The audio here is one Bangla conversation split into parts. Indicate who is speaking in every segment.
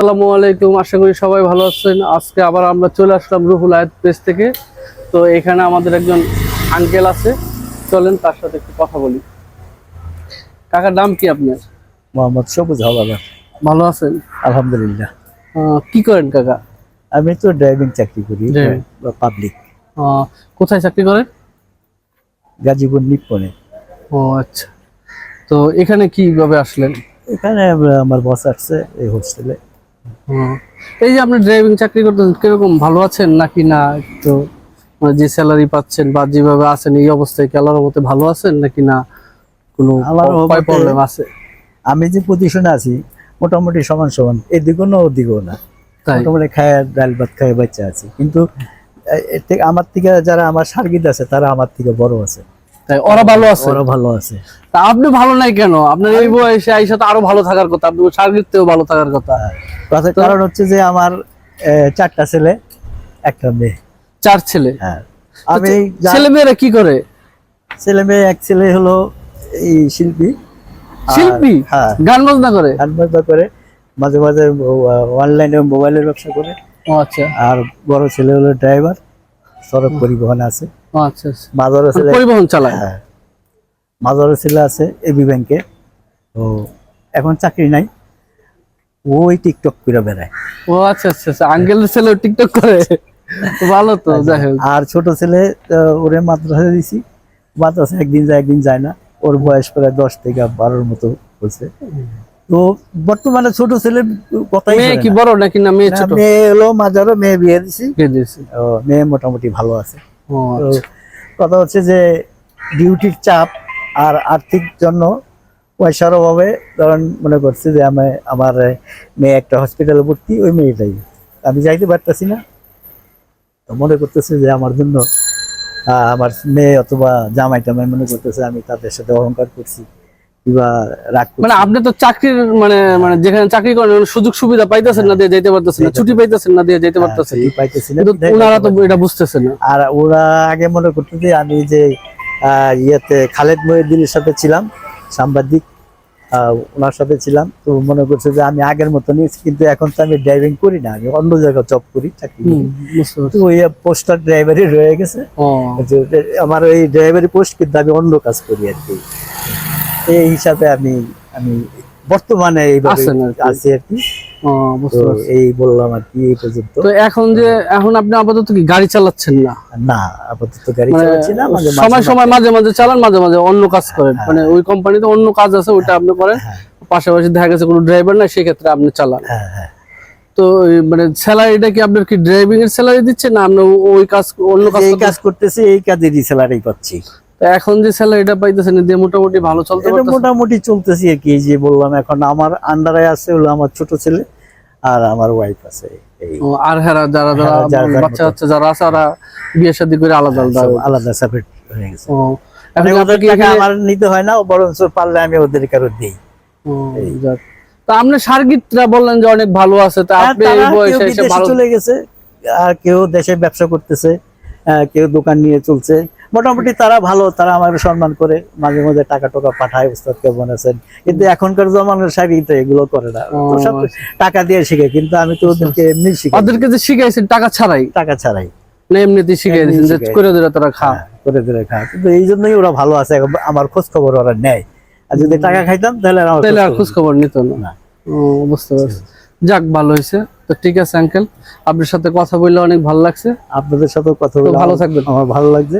Speaker 1: আসসালামু আলাইকুম আশা করি সবাই ভালো আছেন। আজকে আবার আমরা চলে আসলাম রুহুল আয়াত পেজ থেকে। তো এখানে আমাদের একজন আঙ্কেল আছে। চলেন তার সাথে একটু কথা বলি। কাকার নাম কি আপনার?
Speaker 2: মোহাম্মদ সবুজ হওয়ালার
Speaker 1: ভালো আছেন?
Speaker 2: আলহামদুলিল্লাহ।
Speaker 1: কি করেন কাকা?
Speaker 2: আমি তো ড্রাইভিং চাকরি করি। পাবলিক
Speaker 1: কোথায় চাকরি করেন?
Speaker 2: গাজীপুর নিপ্পনে।
Speaker 1: ও আচ্ছা। তো এখানে কীভাবে আসলেন?
Speaker 2: এখানে আমার বস আসছে এই হোস্টেলে।
Speaker 1: এই যে আপনি ড্রাইভিং চাকরি করতেছেন কীরকম ভালো আছেন নাকি না একটু মানে যে স্যালারি পাচ্ছেন বা যেভাবে আছেন এই অবস্থায় কি আল্লাহর মতে ভালো আছেন নাকি না কোনো প্রবলেম আছে?
Speaker 2: আমি যে পজিশনে আছি মোটামুটি সমান সমান এদিকেও না ওদিকেও না। মোটামুটি খায় ডাল ভাত খায় বাচ্চা আছে। কিন্তু আমার থেকে যারা আমার সার্গিত আছে তারা আমার থেকে বড় আছে।
Speaker 1: তাই ওরা ভালো আছে।
Speaker 2: ওরা ভালো আছে।
Speaker 1: তা আপনি ভালো নাই কেন? আপনার এই বয়সে আইসা তো আরও ভালো থাকার কথা আপনি সার্গিতেও ভালো থাকার কথা।
Speaker 2: তাতে কারণ হচ্ছে যে আমার চারটা ছেলে একটা মেয়ে।
Speaker 1: চার ছেলে?
Speaker 2: হ্যাঁ। আমি
Speaker 1: ছেলে মেয়েরা কি করে?
Speaker 2: ছেলে মেয়ে এক ছেলে হলো এই শিল্পী।
Speaker 1: শিল্পী?
Speaker 2: হ্যাঁ।
Speaker 1: গান বাজনা করে?
Speaker 2: গান বাজনা করে। মাঝে মাঝে অনলাইনে মোবাইলের ব্যবসা করে।
Speaker 1: ও আচ্ছা।
Speaker 2: আর বড় ছেলে হলো ড্রাইভার সড়ক পরিবহন আছে।
Speaker 1: আচ্ছা আচ্ছা। মানে
Speaker 2: ছেলে
Speaker 1: পরিবহন চালায়?
Speaker 2: হ্যাঁ মাদারও ছেলে আছে এবি ব্যাংকে তো এখন চাকরি নাই। ওই টিকটক করে বেড়ায়।
Speaker 1: ও আচ্ছা আচ্ছা আচ্ছা। আঙ্কেলের ছেলে টিকটক করে? ভালো তো যাই হোক।
Speaker 2: আর ছোট ছেলে ওরে মাদ্রাসা দিছি। মাদ্রাসা একদিন যায় একদিন যায় না। ওর বয়স প্রায় দশ থেকে বারোর মতো হয়েছে। তো বর্তমানে ছোট ছেলে কথাই
Speaker 1: মেয়ে কি বড় নাকি না মেয়ে ছোট?
Speaker 2: মেয়ে হলো মাজারও মেয়ে বিয়ে দিছি।
Speaker 1: কে দিয়েছে।
Speaker 2: ও, মেয়ে মোটামুটি ভালো আছে। কথা হচ্ছে যে ডিউটির চাপ আর আর্থিক জন্য পয়সার অভাবে ধরেন মনে করছে যে আমি আমার মেয়ে একটা হসপিটালে ভর্তি, ওই মেয়েটাই। আমি যাইতে পারতেছি না। তো মনে করতেছে যে আমার জন্য আমার মেয়ে অথবা জামাই টামাই মনে করতেছে আমি তাদের সাথে অহংকার করছি। রাগ
Speaker 1: মানে আপনি তো চাকরির মানে মানে যেখানে চাকরি করেন সুযোগ সুবিধা পাইতেছেন না দিয়ে পারতেছেন না ছুটি পাইতেছেন না দিয়ে
Speaker 2: হ্যাঁ,
Speaker 1: পারতেছেন
Speaker 2: না,
Speaker 1: কিন্তু ওনারা তো
Speaker 2: করতে পারতেছি না।
Speaker 1: এটা বুঝতেছে না।
Speaker 2: আর ওরা আগে মনে করতো যে আমি যে ইয়েতে খালেদ মহিউদ্দিনের সাথে ছিলাম সাংবাদিক ওনার সাথে ছিলাম তো মনে করছে যে আমি আগের মতো নিয়েছি কিন্তু এখন তো আমি ড্রাইভিং করি না আমি অন্য জায়গায় জব করি চাকরি ওই পোস্টার ড্রাইভারই রয়ে গেছে। আমার ওই ড্রাইভারি পোস্ট কিন্তু আমি অন্য কাজ করি আর কি। এই হিসাবে আমি আমি বর্তমানে এইভাবে। আছি আর কি। এই বললাম আর কি এই পর্যন্ত।
Speaker 1: তো এখন যে এখন আপনি আপাতত কি গাড়ি চালাচ্ছেন না?
Speaker 2: না আপাতত গাড়ি
Speaker 1: মানে
Speaker 2: চালাচ্ছি না
Speaker 1: সময় সময় মাঝে। মাঝে চালান মাঝে মাঝে অন্য কাজ করেন। মানে ওই কোম্পানিতে অন্য কাজ আছে ওইটা আপনি করেন।
Speaker 2: হ্যাঁ।
Speaker 1: পাশাপাশি দেখা গেছে কোনো ড্রাইভার না সেক্ষেত্রে আপনি চালান।
Speaker 2: হ্যাঁ হ্যাঁ।
Speaker 1: তো মানে স্যালারিটা কি আপনার কি ড্রাইভিং এর স্যালারি দিচ্ছে না আপনি ওই কাজ অন্য কাজ
Speaker 2: কাজ করতেছি এই কাজেরই স্যালারি পাচ্ছি।
Speaker 1: এখন যে স্যালারিটা পাইতেছেন দিয়ে মোটামুটি ভালো চলতে
Speaker 2: এটা মোটামুটি চলতেছি আর কি যে বললাম এখন আমার আন্ডারে আছে হলো আমার ছোট ছেলে আর আমার ওয়াইফ আছে
Speaker 1: আর হেরা যারা যারা
Speaker 2: হ্যাঁ,
Speaker 1: বাচ্চা। বাচ্চা যারা আছে ওরা বিয়ে শাদী করে আলাদা আলাদা
Speaker 2: আলাদা সেপারেট হয়ে গেছে। মানে
Speaker 1: এখন
Speaker 2: ওদের
Speaker 1: আপনি কি
Speaker 2: আমার নিতে হয় না বরঞ্চ পারলে আমি ওদের কারও দিই।
Speaker 1: তা আপনি সার্গিতরা বললেন যে অনেক ভালো আছে তা
Speaker 2: আর
Speaker 1: আপনি এই বয়সে এসে ভালো
Speaker 2: চলে গেছে আর কেউ দেশে ব্যবসা করতেছে কেউ দোকান নিয়ে চলছে মোটামুটি তারা ভালো তারা আমার সম্মান করে মাঝে মাঝে টাকা টোকা পাঠায় উস্তাদ কেমন আছেন কিন্তু এখনকার জমানোর শাড়ি তো এগুলো করে না। সব টাকা দিয়ে শিখে কিন্তু আমি তো ওদেরকে এমনি শিখাই।
Speaker 1: ওদেরকে যে শিখাইছেন টাকা ছাড়াই?
Speaker 2: টাকা ছাড়াই।
Speaker 1: না এমনিতেই শিখাই দিয়েছেন যে করে দিলে তারা খা।
Speaker 2: হ্যাঁ, করে দিলে খায় কিন্তু এই জন্যই ওরা ভালো আছে আমার খোঁজ খবর ওরা নেয়। আর যদি টাকা খাইতাম তাহলে আর আমার
Speaker 1: তাহলে আর
Speaker 2: খোঁজ
Speaker 1: খোঁজ খবর নিত না। বুঝতে পারছি। যাক ভালো হয়েছে। তো ঠিক আছে আঙ্কেল আপনার সাথে কথা বললে অনেক ভালো লাগছে।
Speaker 2: আপনাদের সাথে কথা বলে
Speaker 1: ভালো থাকবেন।
Speaker 2: আমার ভালো লাগছে।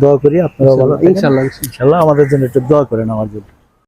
Speaker 2: দোয়া করি আপনারা ভালো।
Speaker 1: ইনশাল্লাহ
Speaker 2: ইনশাল্লাহ আমাদের জন্য একটু দোয়া করেন আমার জন্য